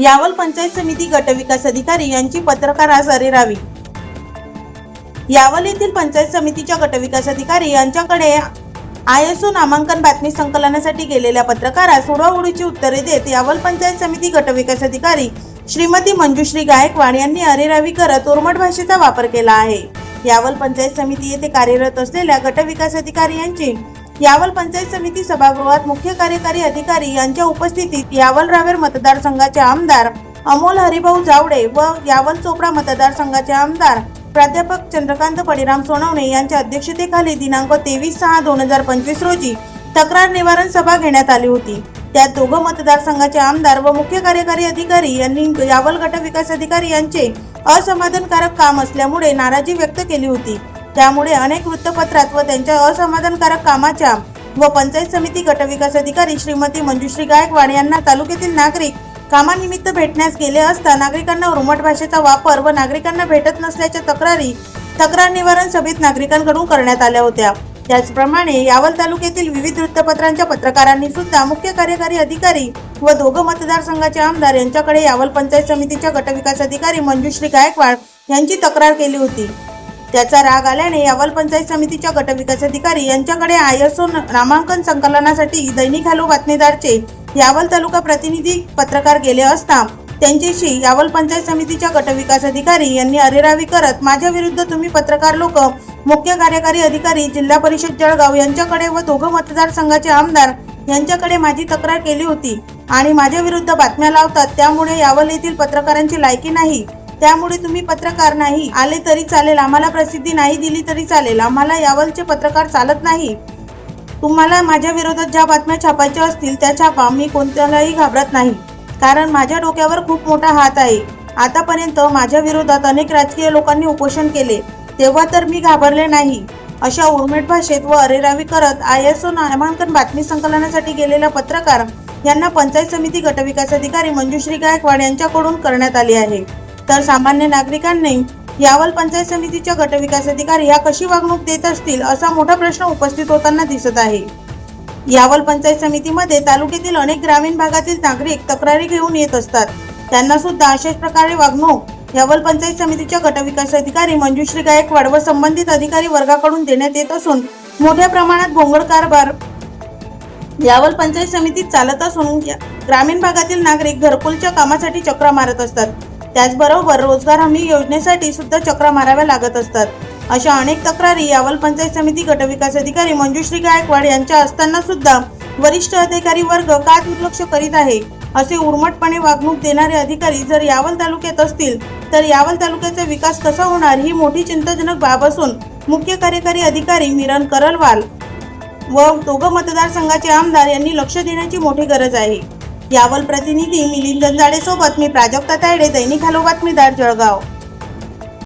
यावल पंचायत समिती गटविकास अधिकारी यांची पत्रकारास अरेरावी यावल येथील पंचायत समितीच्या गटविकास अधिकारी यांच्याकडे आयएसओ नामांकन बातमी संकलनासाठी गेलेल्या पत्रकारास उडवाउडीची उत्तरे देत यावल पंचायत समिती गटविकास अधिकारी श्रीमती मंजुश्री गायकवाड यांनी अरेरावी करत ओरमट भाषेचा वापर केला आहे. यावल पंचायत समिती येथे कार्यरत असलेल्या गटविकास अधिकारी यांची यावल पंचायत समिती सभागृहात मुख्य कार्यकारी अधिकारी यांच्या उपस्थितीत यावल रावेर मतदारसंघाचे आमदार अमोल हरिभाऊ जावडे व यावल चोपडा मतदारसंघाचे आमदार प्राध्यापक चंद्रकांत परिराम सोनवणे यांच्या अध्यक्षतेखाली दिनांक तेवीस सहा दोन हजार पंचवीस रोजी तक्रार निवारण सभा घेण्यात आली होती. त्यात दोघं मतदारसंघाचे आमदार व मुख्य कार्यकारी अधिकारी यांनी यावल गट विकास अधिकारी यांचे असमाधानकारक काम असल्यामुळे नाराजी व्यक्त केली होती. त्यामुळे अनेक वृत्तपत्रात व त्यांच्या असमाधानकारक कामाच्या व पंचायत समिती गटविकास अधिकारी श्रीमती मंजुश्री गायकवाड यांना तालुक्यातील नागरिक कामानिमित्त भेटण्यास गेले असता नागरिकांना उर्मट भाषेचा वापर व नागरिकांना भेटत नसल्याच्या तक्रारी तक्रार निवारण सभेत नागरिकांकडून करण्यात आल्या होत्या. त्याचप्रमाणे यावल तालुक्यातील विविध वृत्तपत्रांच्या पत्रकारांनी सुद्धा मुख्य कार्यकारी अधिकारी व दोघं मतदारसंघाचे आमदार यांच्याकडे यावल पंचायत समितीच्या गटविकास अधिकारी मंजुश्री गायकवाड यांची तक्रार केली होती. त्याचा राग आल्याने यावल पंचायत समितीच्या गटविकास अधिकारी यांच्याकडे आयएसओ नामांकन संकलनासाठी दैनिक हॅलो बातमीदारचे यावल तालुका प्रतिनिधी पत्रकार गेले असता त्यांच्याशी यावल पंचायत समितीच्या गटविकास अधिकारी यांनी अरेरावी करत माझ्या विरुद्ध तुम्ही पत्रकार लोक मुख्य कार्यकारी अधिकारी जिल्हा परिषद जळगाव यांच्याकडे व दोघं मतदारसंघाचे आमदार यांच्याकडे माझी तक्रार केली होती आणि माझ्या विरुद्ध बातम्या लावतात त्यामुळे यावल येथील पत्रकारांची लायकी नाही. त्यामुळे तुम्ही पत्रकार नाही. आले तरी चालेल. आम्हाला प्रसिद्धी नाही दिली तरी चालेल. आम्हाला यावलचे पत्रकार चालत नाही. तुम्हाला माझ्या विरोधात ज्या बातम्या छापायच्या असतील त्या छापा. मी कोणत्यालाही घाबरत नाही. कारण माझ्या डोक्यावर खूप मोठा हात आहे. आतापर्यंत माझ्या विरोधात अनेक राजकीय लोकांनी उपोषण केले. तेव्हा तर मी घाबरले नाही. अशा उर्मेट भाषेत व अरेरावी करत आय एस ओ नामांकन बातमी संकलनासाठी गेलेला पत्रकार यांना पंचायत समिती गटविकास अधिकारी मंजुश्री गायकवाड यांच्याकडून करण्यात आली आहे. तर सामान्य नागरिकांनी यावल पंचायत समितीच्या गटविकास अधिकारी ह्या कशी वागणूक देत असतील असा मोठा प्रश्न उपस्थित होताना दिसत आहे. यावल पंचायत समितीमध्ये तालुक्यातील अनेक ग्रामीण भागातील नागरिक तक्रारी घेऊन येत असतात. त्यांना सुद्धा अशाच प्रकारे वागणूक यावल पंचायत समितीच्या गटविकास अधिकारी मंजुश्री गायकवाड व संबंधित अधिकारी वर्गाकडून देण्यात येत असून मोठ्या प्रमाणात भोंगळ कारभार यावल पंचायत समितीत चालत असून या- ग्रामीण भागातील नागरिक घरकुलच्या कामासाठी चक्रा मारत असतात. त्याचबरोबर रोजगार हमी योजनेसाठी सुद्धा चक्रा माराव्या लागत असतात. अशा अनेक तक्रारी यावल पंचायत समिती गटविकास अधिकारी मंजुश्री गायकवाड यांच्या असताना सुद्धा वरिष्ठ अधिकारी वर्ग का दुर्लक्ष करीत आहे? असे उर्मटपणे वागणूक देणारे अधिकारी जर यावल तालुक्यात असतील तर यावल तालुक्याचा विकास कसा होणार ही मोठी चिंताजनक बाब असून मुख्य कार्यकारी अधिकारी मिरण करलवाल व दोघं मतदारसंघाचे आमदार यांनी लक्ष देण्याची मोठी गरज आहे. यावल प्रतिनिधी मिलिंद जंजाडे सोबत मी प्राजक्ता तायडे दैनिक हॅलो बातमीदार जळगाव.